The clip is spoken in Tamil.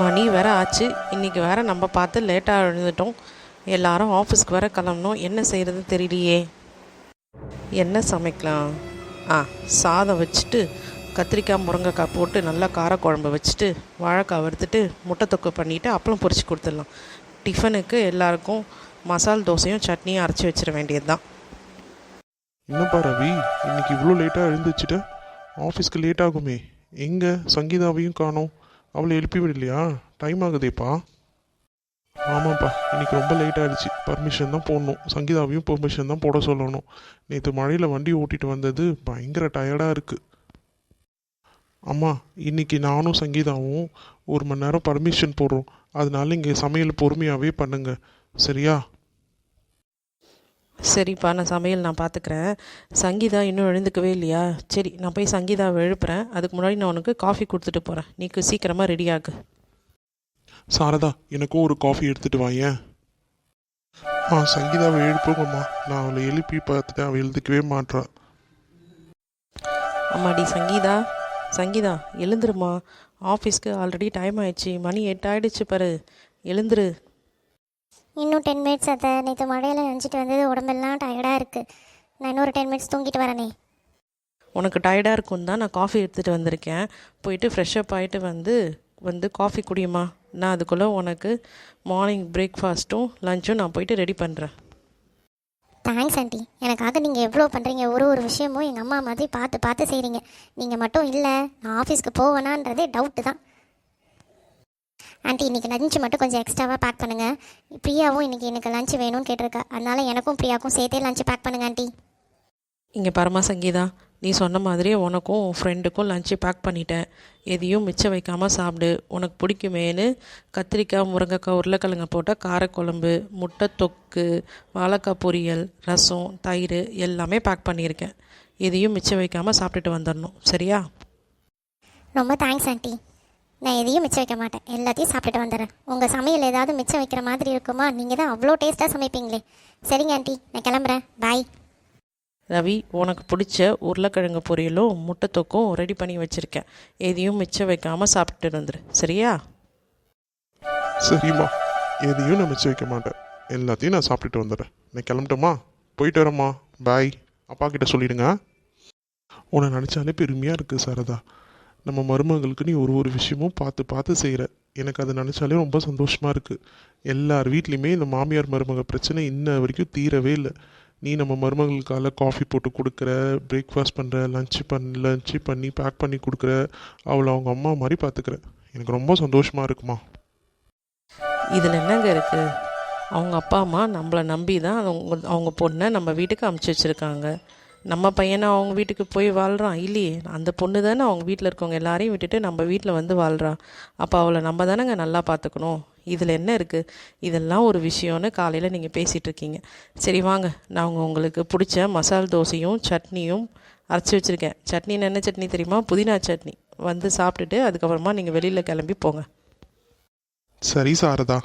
மணி வேற ஆச்சு. இன்னைக்கு வேற நம்ம பார்த்து லேட்டாக எழுந்துட்டோம். எல்லாரும் ஆஃபீஸ்க்கு வேற கிளம்பணும். என்ன செய்கிறது தெரியலையே. என்ன சமைக்கலாம்? ஆ சாதம் வச்சுட்டு கத்திரிக்காய் முருங்கைக்காய் போட்டு நல்லா காரக்குழம்பு வச்சுட்டு வாழைக்காய் வறுத்துட்டு முட்டை தொக்கு பண்ணிவிட்டு அப்பளம் பொரிச்சு கொடுத்துடலாம். டிஃபனுக்கு எல்லாருக்கும் மசால் தோசையும் சட்னியும் அரைச்சி வச்சிட வேண்டியது தான் என்னப்பா ரவி? இன்னைக்கு இவ்வளோ லேட்டாக எழுந்துச்சிட்ட ஆஃபீஸ்க்கு லேட் ஆகுமே. எங்கே? சங்கீதாவையும் காணோம். அவளை எழுப்பி விடலையா? டைம் ஆகுதேப்பா. ஆமாப்பா இன்னைக்கு ரொம்ப லேட் ஆயிடுச்சு. பர்மிஷன் தான் போடணும். சங்கீதாவையும் பர்மிஷன் தான் போட சொல்லணும். நேற்று மழையில் வண்டி ஓட்டிட்டு வந்தது பயங்கர டயர்டாக இருக்குது அம்மா இன்னைக்கு நானும் சங்கீதாவும் ஒரு மணி நேரம் பர்மிஷன் போடுறோம். அதனால இங்கே சமையல் பொறுமையாகவே பண்ணுங்க. சரியா? சரிப்பா நான் சமையல் நான் பார்த்துக்கிறேன் சங்கீதா இன்னும் எழுந்துக்கவே இல்லையா? சரி நான் போய் சங்கீதாவை எழுப்புறேன். அதுக்கு முன்னாடி நான் உனக்கு காஃபி கொடுத்துட்டு போகிறேன் நீக்கு சீக்கிரமாக ரெடி ஆகு. சாரதா எனக்கும் ஒரு காஃபி எடுத்துட்டு வாயேன் ஆ சங்கீதாவை எழுப்புங்கம்மா. நான் அவளை எழுப்பி பார்த்துட்டு அவள் எழுதுக்கவே மாட்றா. அம்மாடி சங்கீதா. சங்கீதா எழுந்துருமா ஆஃபீஸ்க்கு ஆல்ரெடி டைம் ஆயிடுச்சு. மணி எட்டு ஆயிடுச்சு பாரு. எழுந்துரு. இன்னும் டென் மினிட்ஸ் அதை நேற்று மழையில் நினச்சிட்டு வந்தது உடம்பெல்லாம் டயர்டாக இருக்குது நான் இன்னொரு டென் மினிட்ஸ் தூங்கிட்டு வரேனே. உனக்கு டயர்டாக இருக்கும் தான் நான் காஃபி எடுத்துகிட்டு வந்திருக்கேன். போயிட்டு ஃப்ரெஷ்அப் ஆகிட்டு வந்து வந்து காஃபி குடியுமா? நான் அதுக்குள்ளே உனக்கு மார்னிங் பிரேக்ஃபாஸ்ட்டும் லஞ்சும் நான் போயிட்டு ரெடி பண்ணுறேன் தேங்க்ஸ் ஆண்டி எனக்காக நீங்கள் எவ்வளோ பண்ணுறீங்க ஒரு ஒரு விஷயமும் எங்கள் அம்மா மாதிரி பார்த்து பார்த்து செய்கிறீங்க நீங்கள் மட்டும் இல்லை நான் ஆஃபீஸ்க்கு போவேனான்றதே டவுட்டு தான். ஆண்டி இன்றைக்கி லஞ்சு மட்டும் கொஞ்சம் எக்ஸ்ட்ராவாக பேக் பண்ணுங்கள் பிரியாவும் இன்றைக்கி எனக்கு லஞ்சு வேணும்னு கேட்டிருக்கா. அதனால எனக்கும் பிரியாவுக்கும் சேர்த்தே லஞ்சு பேக் பண்ணுங்க ஆண்டி. இங்கே பரமா சங்கீதா நீ சொன்ன மாதிரியே உனக்கும் உன் ஃப்ரெண்டுக்கும் லஞ்சு பேக் பண்ணிட்டேன். எதையும் மிச்சம் வைக்காமல் சாப்பிடு. உனக்கு பிடிக்குமேனு கத்திரிக்காய் முருங்கைக்காய் உருளைக்கிழங்கு போட்ட காரக்குழம்பு முட்டை தொக்கு வாழைக்காய் பொரியல் ரசம் தயிர் எல்லாமே பேக் பண்ணியிருக்கேன். எதையும் மிச்சம் வைக்காமல் சாப்பிட்டுட்டு வந்துடணும். சரியா? ரொம்ப தேங்க்ஸ் ஆண்டி. நான் எதையும் மிச்சம் வைக்க மாட்டேன். எல்லாத்தையும் சாப்பிட்டுட்டு வந்துடுறேன். உங்கள் சமையல் ஏதாவது மிச்சம் வைக்கிற மாதிரி இருக்குமா? நீங்கள் தான் அவ்வளோ டேஸ்ட்டாக சமைப்பீங்களே. சரிங்க ஆண்டி. நான் கிளம்புறேன். பாய் ரவி உனக்கு பிடிச்ச உருளைக்கிழங்கு பொரியலும் முட்டை தொக்கும் ரெடி பண்ணி வச்சுருக்கேன். எதையும் மிச்சம் வைக்காமல் சாப்பிட்டுட்டு வந்துடு சரியா? சரிம்மா. எதையும் நான் மிச்சம் வைக்க மாட்டேன். எல்லாத்தையும் நான் சாப்பிட்டுட்டு வந்துடுறேன். நான் கிளம்பட்டுமா? போயிட்டு வரேம்மா. பாய் அப்பா கிட்ட சொல்லிடுங்க உன்னை நினச்சாலே பெருமையாக இருக்குது சாரதா. நம்ம மருமகளுக்கு நீ ஒரு ஒரு விஷயமும் பார்த்து பார்த்து செய்கிற எனக்கு அதை நினச்சாலே ரொம்ப சந்தோஷமாக இருக்குது எல்லார் வீட்லேயுமே இந்த மாமியார் மருமக பிரச்சனை இன்ன வரைக்கும் தீரவே இல்லை. நீ நம்ம மருமகளுக்கால காஃபி போட்டு கொடுக்குற பிரேக்ஃபாஸ்ட் பண்ணுற லஞ்சு பண் லஞ்சு பண்ணி பேக் பண்ணி கொடுக்குற அவளை அவங்க அம்மா மாதிரி பார்த்துக்கிற எனக்கு ரொம்ப சந்தோஷமாக இருக்குமா. இதில் என்னங்க இருக்குது அவங்க அப்பா அம்மா நம்மளை நம்பி தான் அவங்க அவங்க பொண்ணை நம்ம வீட்டுக்கு அமுச்சு வச்சுருக்காங்க. நம்ம பையனை அவங்க வீட்டுக்கு போய் வாழ்கிறான் இல்லையே அந்த பொண்ணு தானே அவங்க வீட்டில் இருக்கவங்க எல்லாரையும் விட்டுட்டு நம்ம வீட்டில் வந்து வாழ்கிறான் அப்போ அவளை நம்ம தானேங்க நல்லா பார்த்துக்கணும் இதில் என்ன இருக்குது இதெல்லாம் ஒரு விஷயம்னு காலையில் நீங்கள் பேசிகிட்டு இருக்கீங்க. சரி வாங்க. நான் உங்க- உங்களுக்கு பிடிச்ச மசால் தோசையும் சட்னியும் அரைச்சி வச்சுருக்கேன். சட்னின்னு என்ன சட்னி தெரியுமா? புதினா சட்னி. வந்து சாப்பிட்டுட்டு அதுக்கப்புறமா நீங்கள் வெளியில் கிளம்பி போங்க. சரி சாரதா.